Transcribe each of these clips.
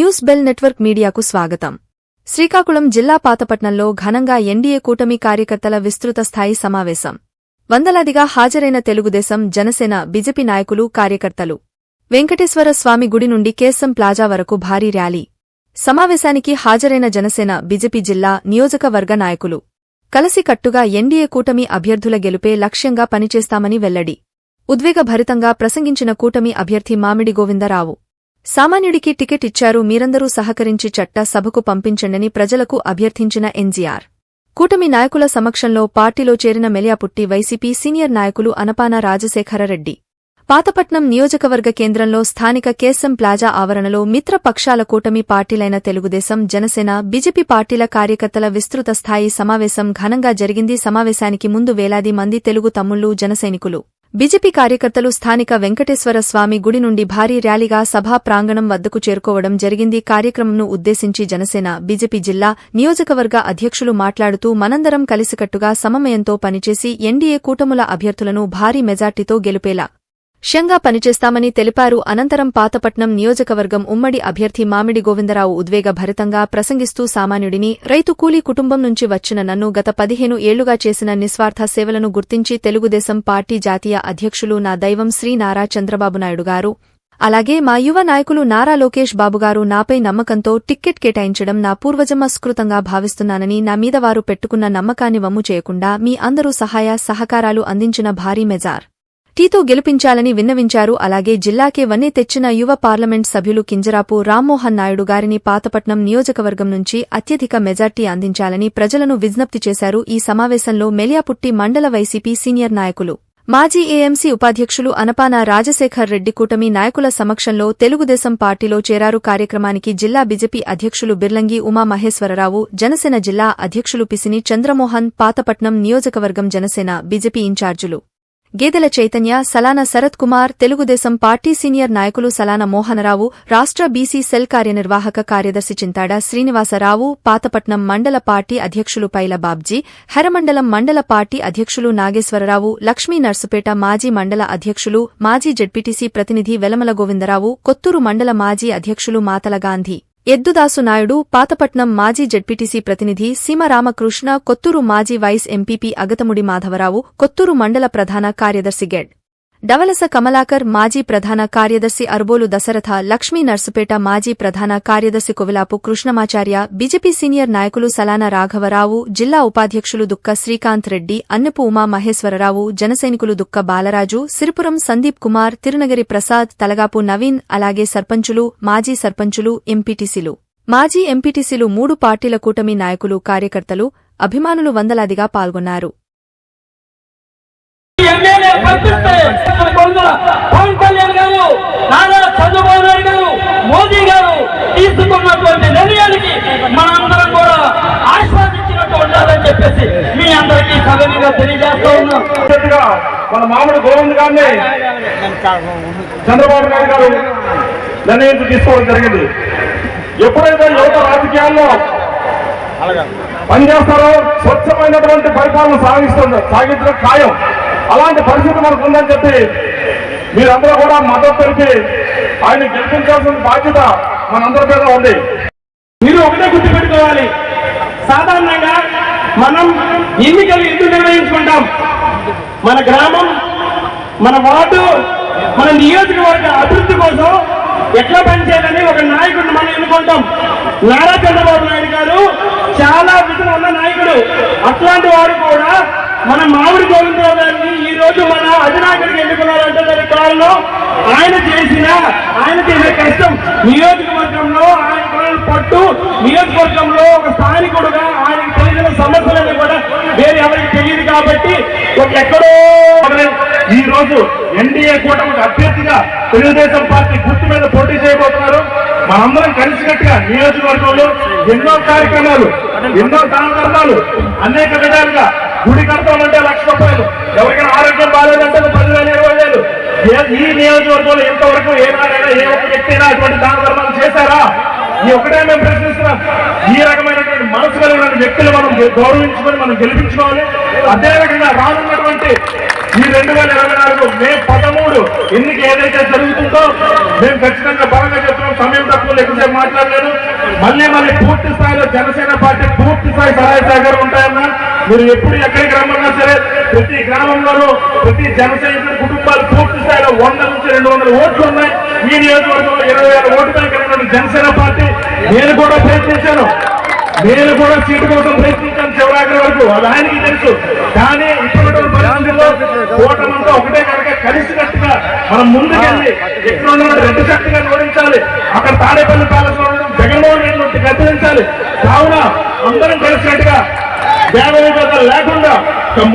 News bell network మీడియాకు స్వాగతం. శ్రీకాకుళం జిల్లా పాతపట్నంలో ఘనంగా ఎన్డీఏ కూటమి కార్యకర్తల విస్తృత స్థాయి సమావేశం. వందలాదిగా హాజరైన తెలుగుదేశం జనసేన బీజేపీ నాయకులు కార్యకర్తలు. వెంకటేశ్వర స్వామి గుడి నుండి కేసం ప్లాజా వరకు భారీ ర్యాలీ. సమావేశానికి హాజరైన జనసేన బీజేపీ జిల్లా నియోజకవర్గ నాయకులు. కలసికట్టుగా ఎన్డీఏ కూటమి అభ్యర్థుల గెలుపే లక్ష్యంగా పనిచేస్తామని వెల్లడి. ఉద్వేగభరితంగా ప్రసంగించిన కూటమి అభ్యర్థి మామిడి గోవిందరావు. సామాన్యుడికి టికెట్ ఇచ్చారు మీరందరూ సహకరించి చట్ట సభకు పంపించండని ప్రజలకు అభ్యర్థించిన ఎన్జీఆర్. కూటమి నాయకుల సమక్షంలో పార్టీలో చేరిన మెలియాపుట్టి వైసీపీ సీనియర్ నాయకులు అనపాన రాజశేఖరరెడ్డి. పాతపట్నం నియోజకవర్గ కేంద్రంలో స్థానిక కేసం ప్లాజా ఆవరణలో మిత్రపక్షాల కూటమి పార్టీలైన తెలుగుదేశం జనసేన బీజేపీ పార్టీల కార్యకర్తల విస్తృత స్థాయి సమావేశం ఘనంగా జరిగింది. సమావేశానికి ముందు వేలాది మంది తెలుగు తమ్ముళ్ళు జనసైనికులు బీజేపీ కార్యకర్తలు స్థానిక వెంకటేశ్వర స్వామి గుడి నుండి భారీ ర్యాలీగా సభా ప్రాంగణం వద్దకు చేరుకోవడం జరిగింది. కార్యక్రమంను ఉద్దేశించి జనసేన బీజేపీ జిల్లా నియోజకవర్గ అధ్యక్షులు మాట్లాడుతూ మనందరం కలిసికట్టుగా సమమయంతో పనిచేసి ఎన్డీఏ కూటముల అభ్యర్థులను భారీ మెజార్టీతో గెలుపేలా ష్యంగా పనిచేస్తామని తెలిపారు. అనంతరం పాతపట్నం నియోజకవర్గం ఉమ్మడి అభ్యర్థి మామిడి గోవిందరావు ఉద్వేగభరితంగా ప్రసంగిస్తూ సామాన్యుడిని రైతు కూలీ కుటుంబం నుంచి వచ్చిన నన్ను గత పదిహేను ఏళ్ళుగా చేసిన నిస్వార్థ సేవలను గుర్తించి తెలుగుదేశం పార్టీ జాతీయ అధ్యక్షులు నా దైవం శ్రీ నారా చంద్రబాబు నాయుడు గారు. అలాగే మా యువ నాయకులు నారా లోకేష్ బాబుగారు నాపై నమ్మకంతో టిక్కెట్ కేటాయించడం నా పూర్వజమస్కృతంగా భావిస్తున్నానని నా మీద వారు పెట్టుకున్న నమ్మకాన్ని వమ్ము చేయకుండా మీ అందరూ సహాయ సహకారాలు అందించిన భారీ మెజార్. టీతో గెలిపించాలని విన్నవించారు. అలాగే జిల్లాకే వన్నీ తెచ్చిన యువ పార్లమెంట్ సభ్యులు కింజరాపు రామ్మోహన్ నాయుడు గారిని పాతపట్నం నియోజకవర్గం నుంచి అత్యధిక మెజార్టీ అందించాలని ప్రజలను విజ్ఞప్తి చేశారు. ఈ సమావేశంలో మెలియాపుట్టి మండల వైసీపీ సీనియర్ నాయకులు మాజీ ఏఎంసీ ఉపాధ్యక్షులు అనపాన రాజశేఖర్ రెడ్డి కూటమి నాయకుల సమక్షంలో తెలుగుదేశం పార్టీలో చేరారు. కార్యక్రమానికి జిల్లా బీజేపీ అధ్యక్షులు బిర్లంగి ఉమామహేశ్వరరావు జనసేన జిల్లా అధ్యక్షులు పిసిని చంద్రమోహన్ పాతపట్నం నియోజకవర్గం జనసేన బీజేపీ ఇన్ఛార్జులు గేదెల చైతన్య సలాన శరత్ కుమార్ తెలుగుదేశం పార్టీ సీనియర్ నాయకులు సలాన మోహనరావు రాష్ట్ర బీసీ సెల్ కార్యనిర్వాహక కార్యదర్శి చింతాడ శ్రీనివాసరావు పాతపట్నం మండల పార్టీ అధ్యక్షులు పైల బాబ్జీ హెరమండలం మండల పార్టీ అధ్యక్షులు నాగేశ్వరరావు లక్ష్మీ నర్సుపేట మాజీ మండల అధ్యక్షులు మాజీ జడ్పీటీసీ ప్రతినిధి వెలమల గోవిందరావు కొత్తూరు మండల మాజీ అధ్యక్షులు మాతల గాంధీ. ఎద్దుదాసు నాయుడు పాతపట్నం మాజీ జడ్పీటీసీ ప్రతినిధి సీమరామకృష్ణ కొత్తూరు మాజీ వైస్ ఎంపీపీ అగతముడి మాధవరావు కొత్తూరు మండల ప్రధాన కార్యదర్శి గెడ్. డవలస కమలాకర్ మాజీ ప్రధాన కార్యదర్శి అర్బోలు దశరథ లక్ష్మీ నర్సుపేట మాజీ ప్రధాన కార్యదర్శి కొవిలాపు కృష్ణమాచార్య బీజేపీ సీనియర్ నాయకులు సలానా రాఘవరావు జిల్లా ఉపాధ్యక్షులు దుక్క శ్రీకాంత్ రెడ్డి అన్నపు ఉమా మహేశ్వరరావు జనసైనికులు దుక్క బాలరాజు సిరిపురం సందీప్ కుమార్ తిరునగరి ప్రసాద్ తలగాపు నవీన్ అలాగే సర్పంచులు మాజీ సర్పంచులు ఎంపీటీసీలు. మాజీ ఎంపీటీసీలు మూడు పార్టీల కూటమి నాయకులు కార్యకర్తలు అభిమానులు వందలాదిగా పాల్గొన్నారు. ఎమ్మెల్యే పవన్ కళ్యాణ్ గారు నారా చంద్రబాబు నాయుడు గారు మోదీ గారు తీసుకున్నటువంటి నిర్ణయానికి మనందరం కూడా ఆస్వాదించినట్టు ఉండాలని చెప్పేసి మీ అందరికీ సగనిగా తెలియజేస్తా ఉన్నాం. మన మామూలు గోవింద్ గారిని చంద్రబాబు నాయుడు గారు నిర్ణయం తీసుకోవడం జరిగింది. ఎప్పుడైతే యువత రాజకీయాల్లో పనిచేస్తారో స్వచ్ఛమైనటువంటి పరిపాలన సాగిస్తుంది సాగించడం ఖాయం. అలాంటి పరిస్థితి మనకు ఉందని చెప్పి మీరందరూ కూడా మద్దతు తెలిపి ఆయన గెలిపించాల్సిన బాధ్యత మనందరి మీద ఉంది. మీరు ఒకటే గుర్తుపెట్టుకోవాలి. సాధారణంగా మనం ఎన్నికలు ఎందుకు నిర్వహించుకుంటాం మన గ్రామం మన వార్డు మన నియోజకవర్గ అభివృద్ధి కోసం ఎట్లా పనిచేయాలని ఒక నాయకుడిని మనం ఎన్నుకుంటాం? నారా చంద్రబాబు నాయుడు గారు చాలా విధులు ఉన్న నాయకుడు. అట్లాంటి వారు కూడా మన మామిడి గోవిందరావు గారిని ఈ రోజు మన అధినాయకుడికి ఎన్నుకున్నారంటే దానికి కారణం ఆయన చేసిన ఆయన చేసిన కష్టం. నియోజకవర్గంలో ఆయన పట్టు నియోజకవర్గంలో ఒక స్థానికుడుగా ఆయనకు తెలిసిన సమస్యలన్నీ కూడా వేరే ఎవరికి తెలియదు కాబట్టి ఒక ఎక్కడో ఈ రోజు ఎన్డీఏ కూటమికి అభ్యర్థిగా తెలుగుదేశం పార్టీ గుర్తు మీద పోటీ చేయబోతున్నారు. మనందరం కలిసికట్టుగా నియోజకవర్గంలో ఎన్నో కార్యక్రమాలు ఎన్నో దాన అనేక విధాలుగా గుడి కడతామంటే లక్ష రూపాయలు. ఎవరికైనా ఆరోగ్యం బాగాలేదంటే పదివేలు ఇరవై వేలు. ఏ- ఈ నియోజకవర్గంలో ఎంతవరకు ఏనాడైనా ఏ ఒక్క వ్యక్తి అయినా అటువంటి దాన ధర్మాలు చేశారా? ఈ ఒకటే మేము ప్రశ్నిస్తున్నాం. ఈ రకమైనటువంటి మనసు కలిగిన వ్యక్తులు మనం గౌరవించుకొని మనం గెలిపించుకోవాలి. అదేవిధంగా రానున్నటువంటి ఈ రెండు వేల ఇరవై నాలుగు మే పదమూడు ఎన్నిక ఏదైతే జరుగుతుందో మేము ఖచ్చితంగా బలంగా సమయం తక్కువ ఎక్కువసేపు మాట్లాడలేదు మళ్ళీ మళ్ళీ పూర్తి స్థాయిలో జనసేన పార్టీ పూర్తి స్థాయి సహాయ సహకారం ఉంటాయన్నా. మీరు ఎప్పుడు ఎక్కడికి రమ్మన్నా సరే ప్రతి గ్రామంలోనూ ప్రతి జనసేన కుటుంబాలు పూర్తి స్థాయిలో వంద నుంచి రెండు వందల ఓట్లు ఉన్నాయి. ఈ నియోజకవర్గంలో ఇరవై వేల ఓటు బ్యాంక్ జనసేన పార్టీ నేను కూడా ప్రయత్నించాను. నేను కూడా సీటు కోసం ప్రయత్నించాను చివరాఖరి వరకు. అది ఆయనకి తెలుసు. కానీ ఇప్పుడున్నటువంటి పరిస్థితుల్లో కూటమంతా ఒకటే కనుక కలిసికట్టుగా మనం ముందుకెళ్ళి ఇక్కడ రెడ్డి శక్తిగా ఓడించాలి అక్కడ తాడేపల్లి ప్యాలెస్లో ఉండడం జగన్మోహన్ రెడ్డి నుండి గద్దెదించాలి. కావున అందరం కలిసినట్టుగా దేవ విభేదాలు లేకుండా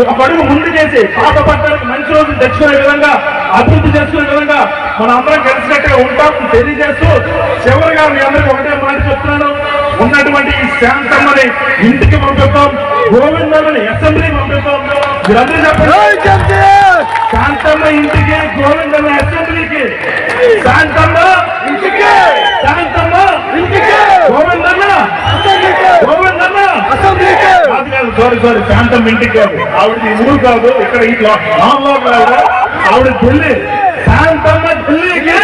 ఒక అడుగు ముందు చేసి పాత పట్టణానికి మంచి రోజులు తెచ్చుకునే విధంగా అభివృద్ధి చేసుకునే విధంగా మనం అందరం కలిసినట్టుగా ఉంటాం తెలియజేస్తూ చివరిగా మీ అందరికీ ఒకటే మాట చెప్తున్నాను. ఉన్నటువంటి ఈ శాంతమ్మని ఇంటికి పంపిస్తాం. గోవిందమ్మని అసెంబ్లీకి పంపిస్తాం. మీరందరూ చెప్పండి. శాంతమ్మ ఇంటికి గోవిందమ్మ అసెంబ్లీకి. శాంతమ్మ ఇంటికి! శాంతమ్మ ఇంటికి! గోవిందమ్మ గోవిందమ్మ. అసెంబ్లీకి! కాదు కాదు సారీ సారీ శాంతమ్మ ఇంటికి కాదు. ఆవిడ ఈ ఊరు కాదు ఇక్కడ ఈ నాన్లో కాదు ఆవిడ ఢిల్లీ. శాంతమ్మ ఢిల్లీకి.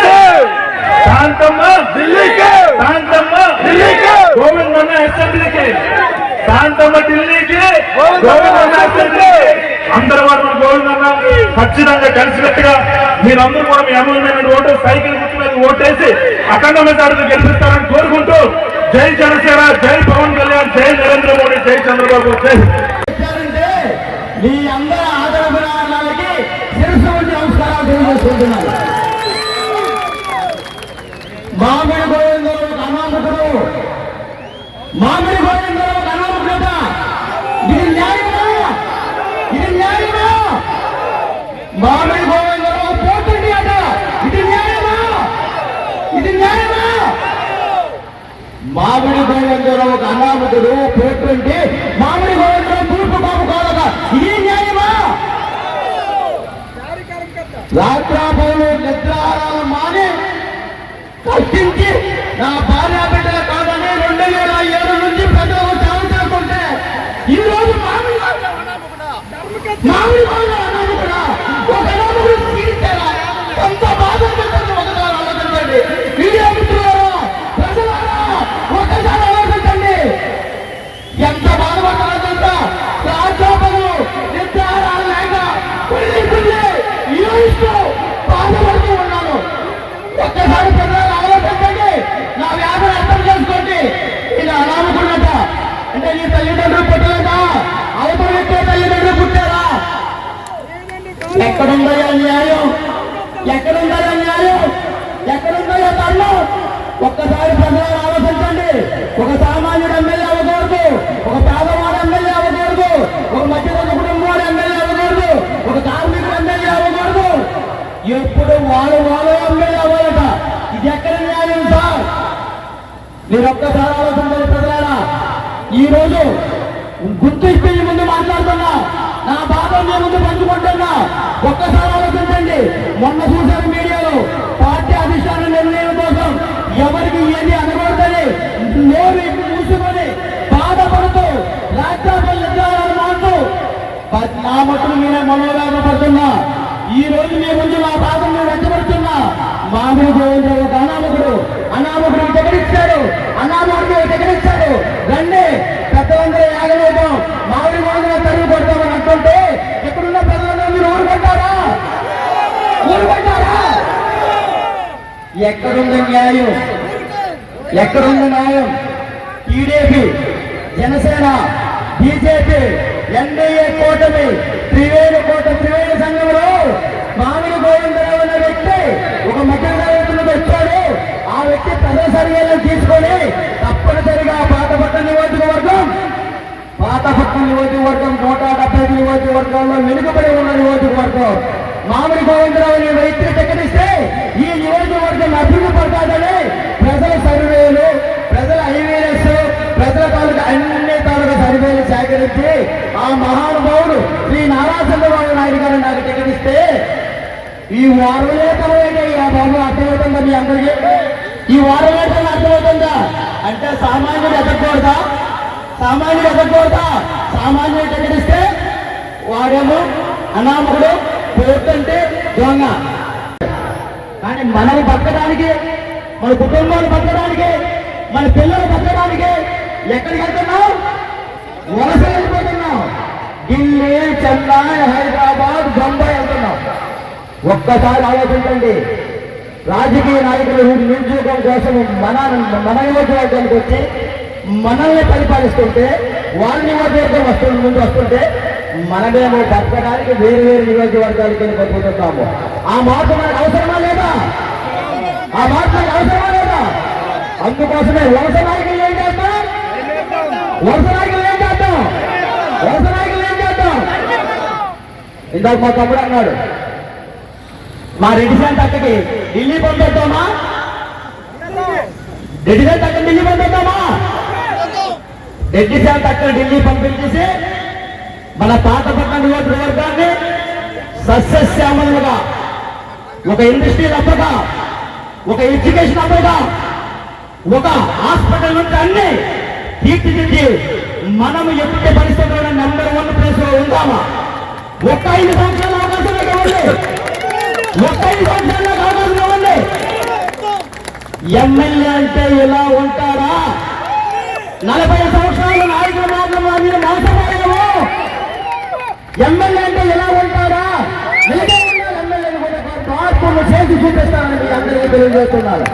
శాంతమ్మ ఢిల్లీకి! శాంతమ్మ ఢిల్లీకి! గోవిందమ్మ అసెంబ్లీకి శాంతమ్మ ఢిల్లీకి గోవిందమ్మ అసెంబ్లీకి అందరూ వారు ఖచ్చితంగా కలిసినట్టుగా మీరందరూ కూడా మీ అమూల్యమైన ఓటు సైకిల్ గుర్తు మీద ఓటేసి అఖండ మెజార్టీ గెలిపిస్తారని కోరుకుంటూ జై జనసేన జై పవన్ కళ్యాణ్ జై నరేంద్ర మోడీ జై చంద్రబాబు జై వచ్చారంటే మీ అందరి నమస్కారాలు తెలియజేసుకుంటున్నాను మామిడి గోవిందరావు ఒక అనామకుడు మామిడి గోవిందరావు ఒక అనామకుడట ఇది న్యాయమా ఇది న్యాయమా మామిడి గోవిందరావు పోతుంది అట. ఇది న్యాయమా? ఇది న్యాయమా? మామిడి గోవిందరావు ఒక అనామకుడు పోతుంటే మామిడి గోవిందరావు తూర్పు బాబు కాదట. ఇది న్యాయమా? రాత్రాపౌలు నిద్రారాలు మాని కష్టించి నా భార్య బిడ్డల మామిడి ఎక్కడుందయ్యా న్యాయం ఎక్కడుందయ్యా న్యాయం ఎక్కడుందయ్యా ధర్మం ఒక్కసారి ప్రజలు ఆలోచించండి. ఒక సామాన్యుడు ఎమ్మెల్యే అవ్వకూడదు. ఒక పేదవాడు ఎమ్మెల్యే అవ్వకూడదు. ఒక మధ్యతరగతి కుటుంబాడు ఎమ్మెల్యే అవ్వకూడదు. ఒక కార్మికుడు ఎమ్మెల్యే అవ్వకూడదు. ఎప్పుడు వాళ్ళు వాళ్ళు ఎమ్మెల్యే అవ్వాలట. ఇది ఎక్కడ న్యాయం సార్? మీరు ఒక్కసారి ఆలోచించండి ప్రజలారా. ఈ రోజు గుర్తు ఇచ్చే ముందు మాట్లాడుతున్నా. నా బాధ మీ ముందు పంచుకుంటున్నా. ఒక్కసారి ఆలోచించండి. మొన్న చూశారు మీడియాలో పార్టీ అధిష్టాన నిర్ణయం కోసం ఎవరికి ఏది అనకూడదని నోరు మూసుకొని బాధపడుతూ రాజ్యాంగ నిర్ధారణ మాటూ నా మట్టుకు నేనే మనోవేదపడుతున్నా ఈ రోజు మీ ముందు నా బాధను నేను వ్యక్తపడుతున్నా మామిడి గోవిందరావు అనామకుడు అనామకుడు దగ్గరిచ్చాడు అనామకుడు దగ్గరిచ్చాడు రండి. ఎక్కడుంది న్యాయం? ఎక్కడుంది న్యాయం? టీడీపీ జనసేన బీజేపీ ఎన్డీఏ కూటమి త్రివేణి కోట త్రివేణి సంఘంలో మామిడి గోవిందరావు అనే వ్యక్తి ఒక మధ్య వచ్చాడు ఆ వ్యక్తి ప్రజల తీసుకొని తప్పనిసరిగా పాతపట్ట నియోజకవర్గం పాతపట్నం నియోజకవర్గం నూట డెబ్బై ఐదు నియోజకవర్గాల్లో వెనుకబడి ఉన్న నియోజకవర్గం మామిడి గోవిందరావు అనే వ్యక్తి ప్రకటిస్తే ఈ నియోజకవర్గం అభివృద్ధి పడతాదని ప్రజల సర్వేలు ప్రజల ఐవీఎస్ ప్రజల తాలూకా అన్ని తాలూకా సర్వేలు సేకరించి ఆ మహానుభావుడు శ్రీ నారా చంద్రబాబు నాయుడు గారు నాకు ప్రకటిస్తే ఈ వారమే ఆ బాబు అర్థమవుతుందా మీ అందరికీ? ఈ వారమే అర్థమవుతుందా? అంటే సామాన్యుడు ఎదగకూడదా? సామాన్యుడు ఎదగకూడదా? సామాన్యుడు ప్రకటిస్తే వాడేమో అనామకుడు పోర్ట్ దొంగ. కానీ మనల్ని బతకడానికి మన కుటుంబాలు బతకడానికి మన పిల్లలు బతకడానికి ఎక్కడికి వెళ్తున్నావు? వలస వెళ్ళిపోతున్నావు. ఢిల్లీ చెన్నై హైదరాబాద్ బొంబాయి వెళ్తున్నాం ఒక్కసారి ఆలోచించండి. రాజకీయ నాయకులు నిరుద్యోగం కోసం మన మన నియోజకవర్గానికి వచ్చి మనల్ని పరిపాలిస్తుంటే వాళ్ళ నియోజకవర్గం వస్తుంది ముందు వస్తుంటే మనమేమో బతకడానికి వేరు వేరు నియోజకవర్గాలకి వెళ్ళి బతుకుతున్నాము ఆ మాట మనకు అవసరమా లేదా? ఆ మాట మనకు అవసరమా లేదా? అందుకోసమే వలస నాయకులు ఏం చేస్తాం? వలస నాయకులు ఏం చేస్తాం? వలస నాయకులు ఏం చేస్తాం? ఇందాక మా తమ్ముడు అన్నాడు మా రెడ్డి అక్కకి ఢిల్లీ పంపిస్తామా రెడ్డి తక్క ఢిల్లీ పంపిస్తామా రెడ్డి శాంత్ ఢిల్లీ పంపించేసి మన పాతపట్నం నియోజకవర్గాన్ని సస్యశ్యామలుగా ఒక ఇండస్ట్రీ అప్పగా ఒక ఎడ్యుకేషన్ అప్పగా ఒక హాస్పిటల్ నుంచి అన్ని తీర్చిదిద్ది మనం ఎటువంటి పరిస్థితుల్లో నెంబర్ వన్ ప్లేస్లో ఉందామా? ఒక్క ఐదు సంవత్సరాల అవకాశం ఇవ్వండి. ఒక్క ఐదు సంవత్సరాల అవకాశం ఇవ్వండి. ఎమ్మెల్యే అంటే ఇలా ఉంటారా? నలభై సంవత్సరాల నాయకుల మాత్రం మీరు మోసపోయాము ఎమ్మెల్యే అంటే ఎలా ఉంటారా నిజంగా ఎమ్మెల్యేలు కూడా మార్పులు చేసి చూపిస్తారని మీ అందరికీ తెలియజేస్తున్నారు